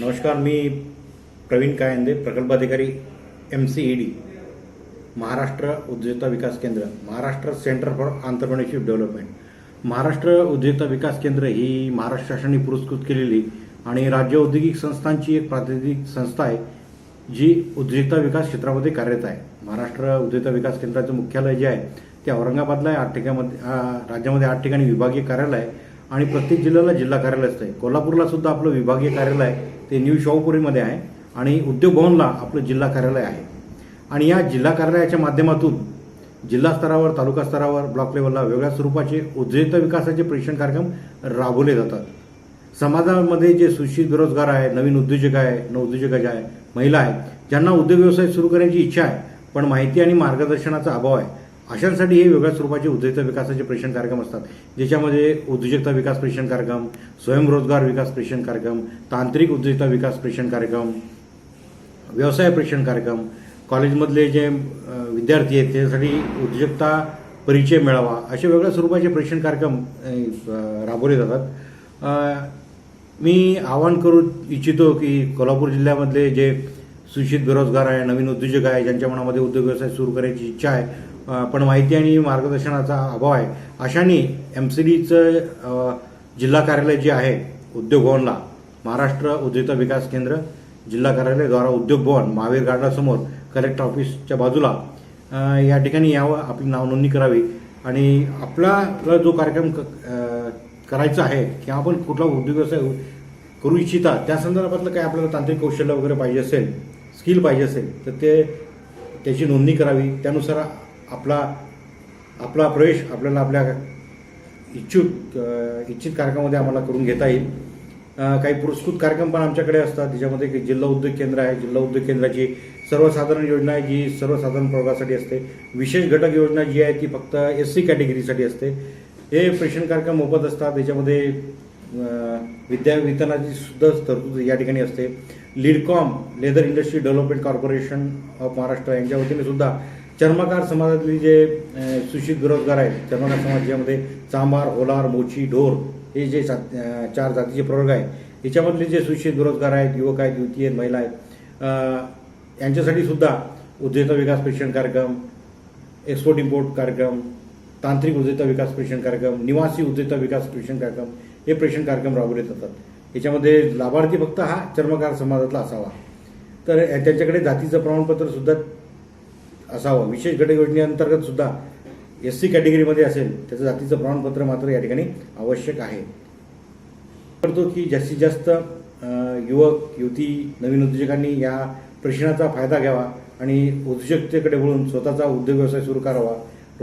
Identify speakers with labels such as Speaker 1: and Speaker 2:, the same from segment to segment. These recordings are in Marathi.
Speaker 1: नमस्कार मी Praveen Kayande प्रकल्पाधिकारी M C E D Maharashtra उद्योजकता विकास केंद्र Maharashtra centre for entrepreneurship development Maharashtra उद्योजकता विकास केंद्र ही महाराष्ट्र शासनाने पुरस्कृत केलेली आणि राज्य औद्योगिक संस्थांची एक प्रातिनिधिक संस्था आहे जी उद्योजकता विकास क्षेत्रामध्ये कार्यरत आहे. महाराष्ट्र उद्योजकता विकास केंद्राचं मुख्यालय जे आहे ते औरंगाबादला आहे. आठ ठिकामध्ये राज्यामध्ये आठ ठिकाणी विभागीय कार्यालय आहे. आणि प्रत्येक जिल्ह्याला जिल्हा कार्यालय असतं कोल्हापूरला सुद्धा आपलं विभागीय कार्यालय ते न्यू शाहूपुरीमध्ये आहे आणि उद्योग भवनला आपलं जिल्हा कार्यालय आहे. आणि या जिल्हा कार्यालयाच्या माध्यमातून जिल्हा स्तरावर तालुका स्तरावर ब्लॉक लेवलला वेगळ्या स्वरूपाचे उद्योजकता विकासाचे प्रशिक्षण कार्यक्रम राबवले जातात. समाजामध्ये जे सुशिक्षित बेरोजगार आहे नवीन उद्योजक आहे नवउद्योजक आहे महिला आहेत ज्यांना उद्योग व्यवसाय सुरू करण्याची इच्छा आहे पण माहिती आणि मार्गदर्शनाचा अभाव आहे अशांसाठी हे वेगळ्या स्वरूपाचे उद्योजकता विकासाचे प्रशिक्षण कार्यक्रम असतात. ज्याच्यामध्ये उद्योजकता विकास प्रशिक्षण कार्यक्रम स्वयंरोजगार विकास प्रशिक्षण कार्यक्रम तांत्रिक उद्योजकता विकास प्रशिक्षण कार्यक्रम व्यवसाय प्रशिक्षण कार्यक्रम कॉलेजमधले जे विद्यार्थी आहेत त्याच्यासाठी उद्योजकता परिचय मिळावा असे वेगळ्या स्वरूपाचे प्रशिक्षण कार्यक्रम राबवले जातात. मी आवाहन करू इच्छितो की कोल्हापूर जिल्ह्यामधले जे सुशिक्षित बेरोजगार आहे नवीन उद्योजक आहे ज्यांच्या मनामध्ये उद्योग व्यवसाय सुरू करायची इच्छा आहे पण माहिती आणि मार्गदर्शनाचा अभाव आहे. अशाने एम सी डीचं जिल्हा कार्यालय जे आहे उद्योग भवनला महाराष्ट्र उद्योजकता विकास केंद्र जिल्हा कार्यालय द्वारा उद्योग भवन महावीर गार्डनासमोर कलेक्टर ऑफिसच्या बाजूला या ठिकाणी यावं आपली नाव नोंदणी करावी. आणि आपला जो कार्यक्रम क- करायचा आहे किंवा आपण कुठला उद्योग व्यवसाय करू इच्छिता त्या संदर्भातलं काय आपल्याला तांत्रिक कौशल्य वगैरे पाहिजे असेल स्किल पाहिजे असेल तर ते त्याची नोंदणी करावी. त्यानुसार आपला आपला प्रवेश आपल्याला आपल्या इच्छुक इच्छित कार्यक्रमामध्ये आम्हाला करून घेता येईल. काही पुरस्कृत कार्यक्रम पण आमच्याकडे असतात. त्याच्यामध्ये जिल्हा उद्योग केंद्र आहे. जिल्हा उद्योग केंद्राची सर्वसाधारण योजना आहे जी सर्वसाधारण प्रवर्गासाठी असते. विशेष घटक योजना जी आहे ती फक्त एस सी कॅटेगरीसाठी असते. हे प्रेषण कार्यक्रम मोफत असतात. त्याच्यामध्ये विद्या वितरणाची सुद्धा तरतूद या ठिकाणी असते. LIDCOM leather industry development corporation of Maharashtra यांच्या वतीने सुद्धा चर्मकार समाजातली जे सुशिक्षित बेरोजगार आहेत चर्मकार समाजामध्ये चांभार होलार मोची ढोर हे जे सात- चार जातीचे प्रवर्ग आहेत याच्यामधले जे सुशिक्षित बेरोजगार आहेत युवक आहेत युवती आहेत महिला आहेत यांच्यासाठी सुद्धा उद्योजकता विकास प्रशिक्षण कार्यक्रम एक्सपोर्ट इम्पोर्ट कार्यक्रम तांत्रिक उद्योजकता विकास प्रशिक्षण कार्यक्रम निवासी उद्योजकता विकास प्रशिक्षण कार्यक्रम हे प्रशिक्षण कार्यक्रम राबवले जातात. याच्यामध्ये लाभार्थी फक्त हा चर्मकार समाजातला असावा. तर त्यांच्याकडे जातीचं प्रमाणपत्र सुद्धा असावं. विशेष घटक योजनेअंतर्गत सुद्धा एस सी कॅटेगरीमध्ये असेल त्याचं जातीचं प्रमाणपत्र मात्र या ठिकाणी आवश्यक आहे. करतो की जास्तीत जास्त युवक युवती नवीन उद्योजकांनी या प्रशिक्षणाचा फायदा घ्यावा आणि उद्योजकतेकडे वळून स्वतःचा उद्योग व्यवसाय सुरू करावा.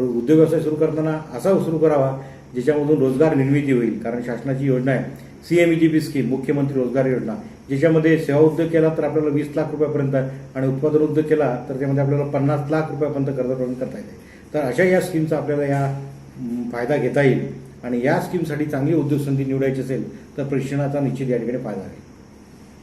Speaker 1: उद्योग व्यवसाय सुरू करताना असा सुरू करावा ज्याच्यामधून रोजगार निर्मिती होईल. कारण शासनाची योजना आहे. C M E G P scheme मुख्यमंत्री रोजगार योजना. ज्याच्यामध्ये सेवा उद्योग केला तर आपल्याला वीस लाख रुपयापर्यंत आणि उत्पादन उद्योग केला तर त्यामध्ये आपल्याला पन्नास लाख रुपयापर्यंत कर्ज प्रदान करता येते. तर अशा या स्कीमचा आपल्याला या फायदा घेता येईल. आणि या स्कीमसाठी चांगली उद्योग संधी निवडायची असेल तर प्रशिक्षणाचा निश्चित या ठिकाणी फायदा आहे.